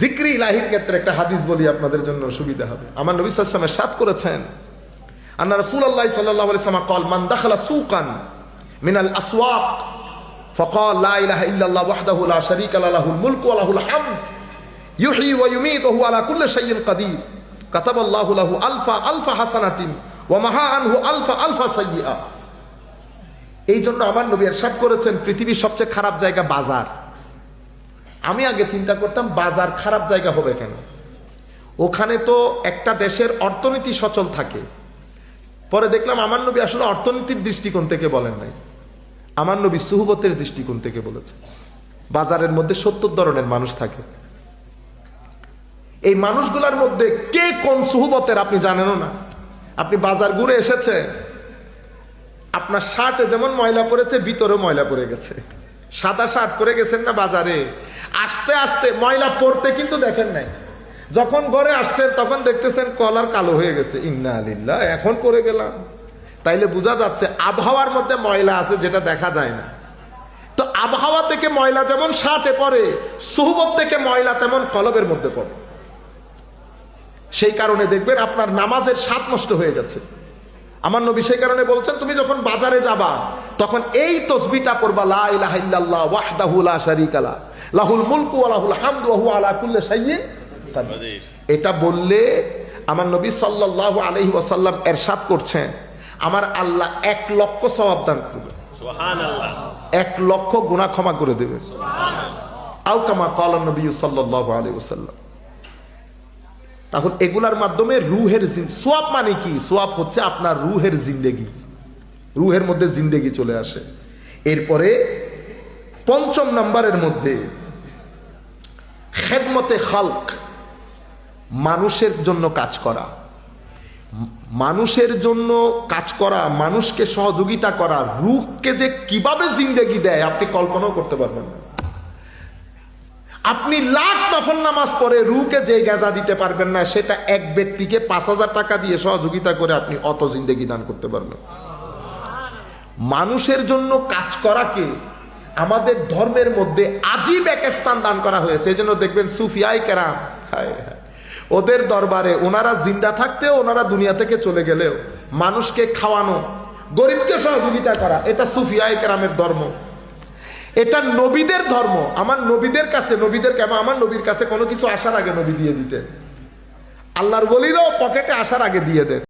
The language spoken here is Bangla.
জিক্রি ইলাহির ক্ষেত্রে একটা হাদিস বলি আপনাদের জন্য সুবিধা হবে আমার নবী সাল্লামের সাত করেছেন আন্না রাসূলুল্লাহ সাল্লাল্লাহু আলাইহি ওয়াসাল্লাম قال من دخل سوقا من الاسواق فقال لا اله الا الله وحده لا شريك له له الملك وله الحمد يحيي ويميت وهو على كل شيء قدير كتب الله له الف الف حسنه ومحى عنه الف الف سيئه এই জন্য আমার নবী এরশাদ করেছেন পৃথিবীর সবচেয়ে খারাপ জায়গা বাজার আমি আগে চিন্তা করতাম বাজার খারাপ জায়গা হবে কেন? ওখানে তো একটা দেশের অর্থনীতি সচল থাকে। পরে দেখলাম আমার নবী আসলে অর্থনীতির দৃষ্টিকোণ থেকে বলেন নাই। আমার নবী সুহবতের দৃষ্টিকোণ থেকে বলেছে বাজারের মধ্যে সত্তর ধরনের মানুষ থাকে। এই মানুষগুলোর মধ্যে কে কোন সুহবতের আপনি জানেনও না। আপনি বাজার ঘুরে এসেছে, আপনার শার্টে যেমন ময়লা পড়েছে, ভিতরেও ময়লা পড়ে গেছে। সাদা শার্ট পরে গেছেন না বাজারে? আস্তে আস্তে ময়লা পড়তে কিন্তু দেখেন নাই। যখন ঘরে আসছেন, তখন দেখতেছেন কলার কালো হয়ে গেছে। ইন্না আলিল্লাহ এখন পরে গেলাম। তাইলে বোঝা যাচ্ছে আবহাওয়ার মধ্যে ময়লা আছে যেটা দেখা যায় না। তো আবহাওয়া থেকে ময়লা যেমন শার্টে পড়ে, সুহবত থেকে ময়লা তেমন কলবের মধ্যে পড়ে। সেই কারণে দেখবেন আপনার নামাজের স্বাদ নষ্ট হয়ে গেছে। আমার নবী সেই কারণে বলছেন তুমি যখন বাজারে যাবা তখন এই তসবিটা পড়বা লা ইলাহা ইল্লাল্লাহ ওয়াহদাহু লা শারীকা লা লাহুল মুলকু ওয়া লাহুল হামদু ওয়া হুয়া আলা কুল্লি শাইইন কাদির। এটা বললে আমার নবী সাল্লাল্লাহু আলাইহি ওয়াসাল্লাম এরশাদ করছেন আমার আল্লাহ এক লক্ষ সওয়াব দান করবে এক লক্ষ গুনাহ ক্ষমা করে দেবে আও কামা ক্বালা নবী সাল্লাল্লাহু আলাইহি ওয়াসাল্লাম। তাহলে এগুলার মাধ্যমে রুহের সোয়াব মানে কি? সোয়াব হচ্ছে আপনার রুহের জিন্দেগি। রুহের মধ্যে জিন্দেগি চলে আসে। এরপরে পঞ্চম নাম্বারের মধ্যে খেদমতে খালক, মানুষের জন্য কাজ করা। মানুষের জন্য কাজ করা, মানুষকে সহযোগিতা করা, রুহকে যে কীভাবে জিন্দেগি দেয়, আপনি কল্পনাও করতে পারবেন না। আপনি লাখ নফল নামাজ পড়ে রুকে যে গেজা দিতে পারবেন না, সেটা এক ব্যক্তিকে পাঁচ হাজার টাকা দিয়ে সহযোগিতা করে আপনি অত জিন্দেগি দান করতে পারবেন। মানুষের জন্য কাজ করাকে আমাদের ধর্মের মধ্যে আজীব এক স্থান দান করা হয়েছে, এই জন্য দেখবেন সুফিয়াই কেরাম। ওদের দরবারে ওনারা জিন্দা থাকতেও, ওনারা দুনিয়া থেকে চলে গেলেও মানুষকে খাওয়ানো, গরিবকে সহযোগিতা করা, এটা সুফিয়াই কেরামের ধর্ম। এটা নবীদের ধর্ম। আমার নবীদের কাছে, নবীদের কেমন? আমার নবীর কাছে কোনো কিছু আসার আগে নবী দিয়ে দিতে আল্লাহর বলিরও পকেটে আসার আগে দিয়ে দেন।